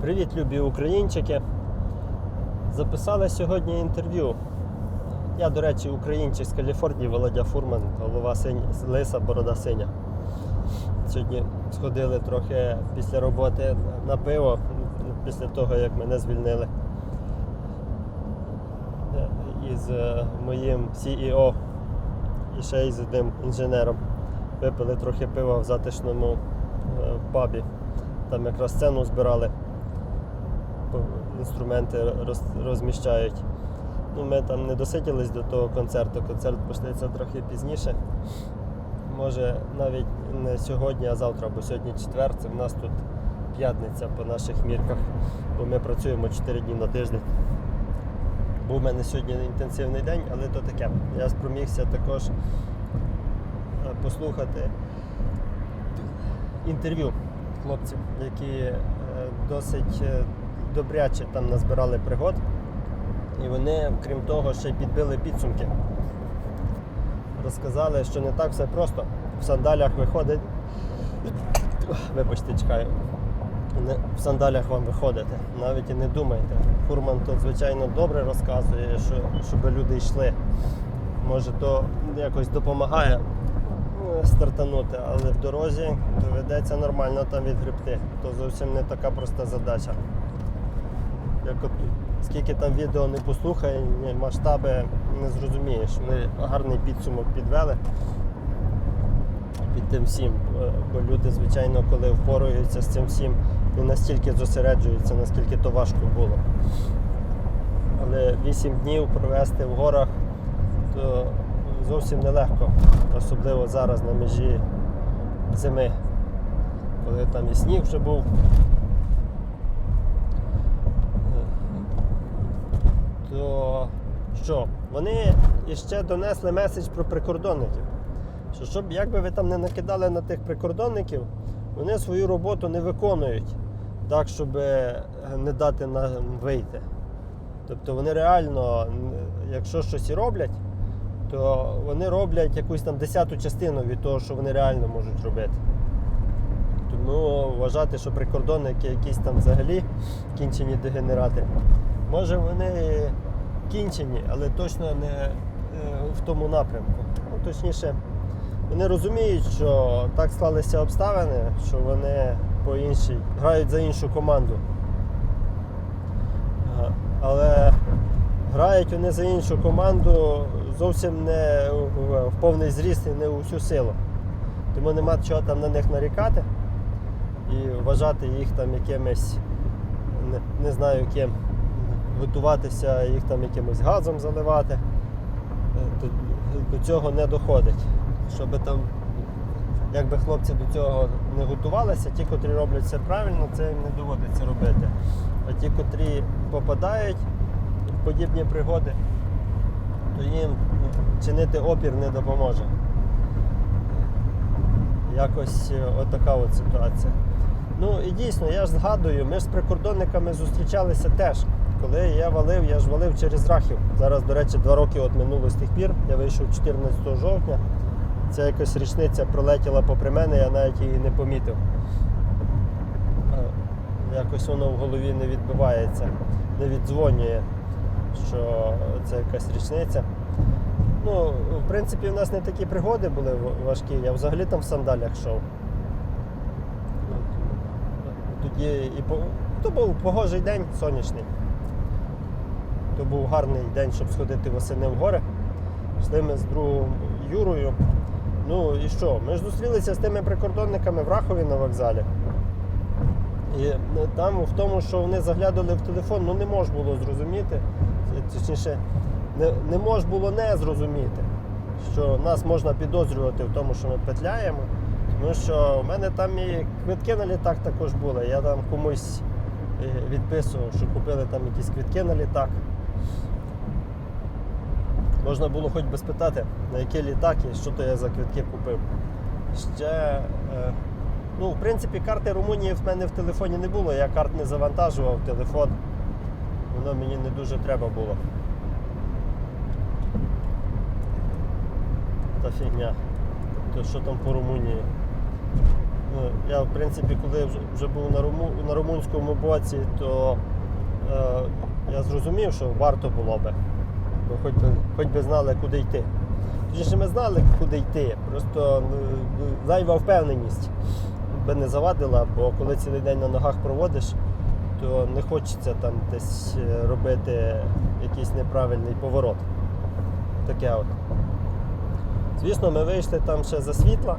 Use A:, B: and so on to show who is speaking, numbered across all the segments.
A: Привіт, любі українчики. Записали сьогодні інтерв'ю. Я, до речі, українчик з Каліфорнії, Володя Фурман, голова синь... Лиса, борода синя. Сьогодні сходили трохи після роботи на пиво, після того, як мене звільнили. Е, Із е, моїм CEO і ще із одним інженером. Випили трохи пива в затишному е, пабі. Там якраз сцену збирали, інструменти роз- розміщають. Ну, ми там не досиділись до того концерту. Концерт почнеться трохи пізніше. Може навіть не сьогодні, а завтра, бо сьогодні четвер, це в нас тут п'ятниця по наших мірках, бо ми працюємо 4 дні на тиждень. Був у мене сьогодні інтенсивний день, але то таке. Я спромігся також е, послухати інтерв'ю хлопців, які е, досить е, добряче там назбирали пригод. І вони, крім того, ще й підбили підсумки. Розказали, що не так все просто. В сандалях виходить. Вибачте, чекаю. Не в сандалях вам виходите, навіть і не думайте. Фурман то, звичайно, добре розказує, що, щоб люди йшли. Може, то якось допомагає е, стартанути, але в дорозі доведеться нормально там відгребти. То зовсім не така проста задача. Як от, скільки там відео не послухай, ні, масштаби не зрозумієш. Вони гарний підсумок підвели під тим всім. Бо люди, звичайно, коли впораються з цим всім, не настільки зосереджуються, наскільки то важко було. Але 8 днів провести в горах то зовсім нелегко, особливо зараз на межі зими, коли там і сніг вже був. То що? Вони іще донесли меседж про прикордонників. Що щоб як би ви там не накидали на тих прикордонників, вони свою роботу не виконують так, щоб е, не дати нам вийти. Тобто вони реально, якщо щось і роблять, то вони роблять якусь там десяту частину від того, що вони реально можуть робити. Тому вважати, що прикордонники якісь там взагалі кінчені дегенерати. Може вони кінчені, але точно не е, в тому напрямку. Ну, точніше, вони розуміють, що так склалися обставини, що вони по іншій грають за іншу команду. Але грають вони за іншу команду зовсім не в- повний зріст і не у всю силу. Тому нема чого там на них нарікати і вважати їх там якимись, не, не знаю ким, готуватися їх там якимось газом заливати. Е, До, цього не доходить. Щоб там, якби хлопці до цього не готувалися, ті, котрі роблять все правильно, це їм не доводиться робити. А ті, котрі попадають в подібні пригоди, то їм чинити опір не допоможе. Якось е, отака от ситуація. Ну і дійсно, я ж згадую, ми ж з прикордонниками зустрічалися теж. Коли я валив, я ж валив через Рахів. Зараз, до речі, два роки от минуло з тих пір. Я вийшов 14 жовтня. Ця якась річниця пролетіла попри мене, я навіть її не помітив. Е, Якось воно в голові не відбивається, не віддзвонює, що це якась річниця. Ну, в принципі, в нас не такі пригоди були важкі. Я взагалі там в сандалях йшов. Тоді і по... то був погожий день, сонячний. То був гарний день, щоб сходити восени в гори. Йшли ми з другом Юрою. Ну і що? Ми ж зустрілися з тими прикордонниками в Рахові на вокзалі. І е, там в тому, що вони заглядали в телефон, ну не можна було зрозуміти. Точніше, не, не можна було не зрозуміти, що нас можна підозрювати в тому, що ми петляємо. Тому що в мене там і квитки на літак також були. Я там комусь е, відписував, що купили там якісь квитки на літак. Можна було хоч би спитати, на які літаки, що то я за квитки купив. Ще, е, ну, в принципі, карти Румунії в мене в телефоні не було, я карт не завантажував телефон. Воно мені не дуже треба було. Та фігня. То що там по Румунії? Ну, Я, в принципі, коли вже- був на, руму, на румунському боці, то я зрозумів, що варто було би. Бо хоч би, хоч би знали, куди йти. Точніше, ми знали, куди йти. Просто ну, ну, зайва впевненість би не завадила, бо коли цілий день на ногах проводиш, то не хочеться там десь е, робити якийсь неправильний поворот. Таке от. Звісно, ми вийшли там ще за світла.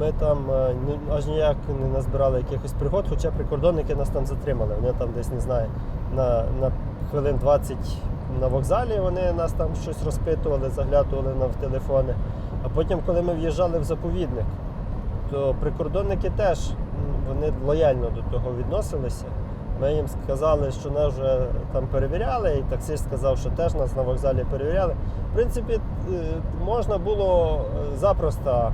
A: Ми там е, аж ніяк не назбирали якихось пригод, хоча прикордонники нас там затримали. Вони там десь не знаю, на, на хвилин 20 на вокзалі вони нас там щось розпитували, заглядували нам в телефони. А потім, коли ми в'їжджали в заповідник, то прикордонники теж вони лояльно до того відносилися. Ми їм сказали, що нас вже там перевіряли, і таксист сказав, що теж нас на вокзалі перевіряли. В принципі, е, можна було е, запросто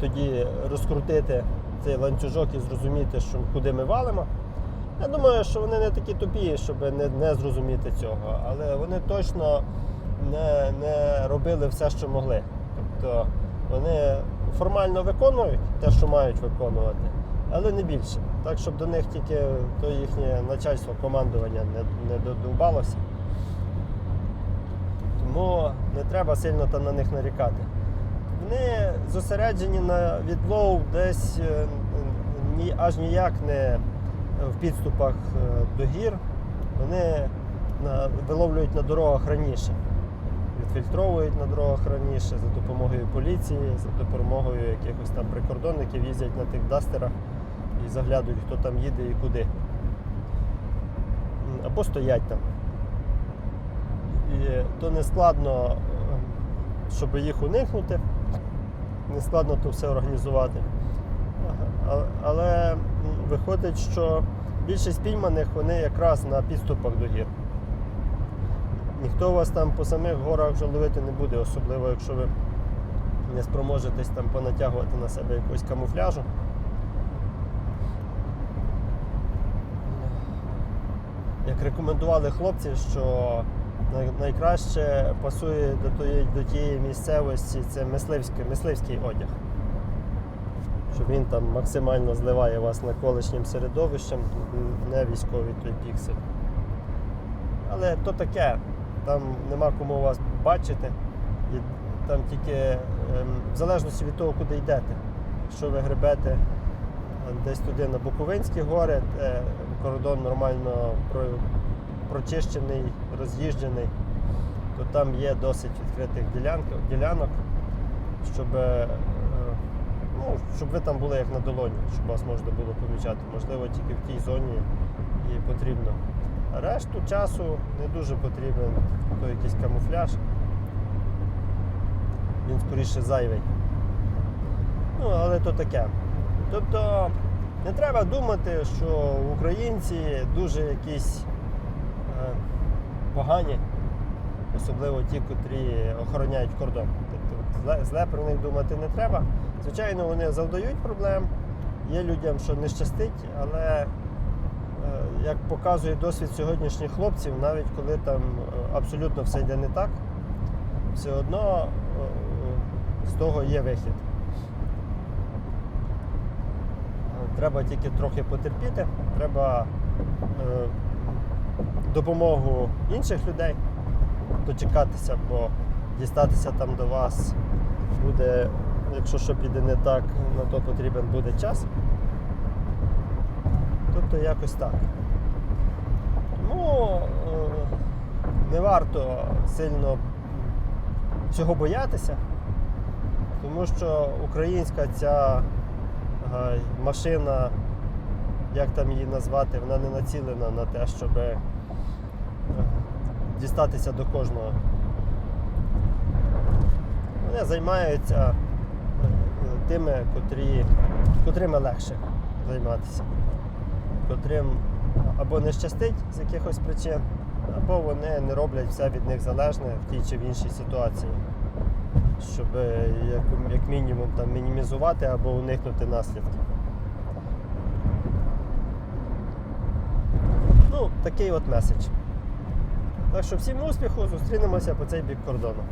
A: тоді розкрутити цей ланцюжок і зрозуміти, що куди ми валимо. Я думаю, що вони не такі тупі, щоб не, не зрозуміти цього, але вони точно не, не робили все, що могли. Тобто вони формально виконують те, що мають виконувати, але не більше. Так, щоб до них тільки то їхнє начальство, командування не, не додовбалося. Тому не треба сильно там на них нарікати. Вони зосереджені на відлов десь е, ні, аж ніяк не в підступах е, до гір. Вони на, виловлюють на дорогах раніше. Відфільтровують на дорогах раніше за допомогою поліції, за допомогою якихось там прикордонників, їздять на тих дастерах і заглядують, хто там їде і куди. Або стоять там. І то не складно, е, щоб їх уникнути, не складно то все організувати. Але виходить, що більшість пійманих вони якраз на підступах до гір. Ніхто вас там по самих горах вже ловити не буде, особливо якщо ви не спроможетесь там понатягувати на себе якогось камуфляжу. Як рекомендували хлопці, що найкраще пасує до тієї, до тієї місцевості це мисливський, мисливський одяг. Що він там максимально зливає вас навколишнім середовищем, не військовий той піксель. Але то таке, там нема кому вас бачити. І там тільки ем, в залежності від того, куди йдете. Якщо ви гребете е, десь туди на Буковинські гори, кордон нормально прочищений, роз'їжджений, то там є досить відкритих ділянок, щоб, е, ну, щоб ви там були як на долоні, щоб вас можна було помічати. Можливо, тільки в тій зоні і потрібно. Решту часу не дуже потрібен то якийсь камуфляж. Він скоріше зайвий. Ну, але то таке. Тобто не треба думати, що українці дуже якісь погані, особливо ті, котрі охороняють кордон. Тобто зле, про них думати не треба. Звичайно, вони завдають проблем. Є людям, що не щастить, але е, як показує досвід сьогоднішніх хлопців, навіть коли там е, абсолютно все йде не так, все одно е, з того є вихід. Треба тільки трохи потерпіти, треба допомогу інших людей дочекатися, бо дістатися там до вас буде, якщо що піде не так, на то потрібен буде час. Тобто якось так. Тому е, не варто сильно цього боятися, тому що українська ця е, машина, як там її назвати, вона не націлена на те, щоб е, дістатися до кожного. Вони займаються е, тими, котрі, котрими легше займатися, котрим або не щастить з якихось причин, або вони не роблять все від них залежне в тій чи в іншій ситуації, щоб е, як, як мінімум там, мінімізувати або уникнути наслідків. Ну, такий от меседж. Так що всім успіху, зустрінемося по цей бік кордону.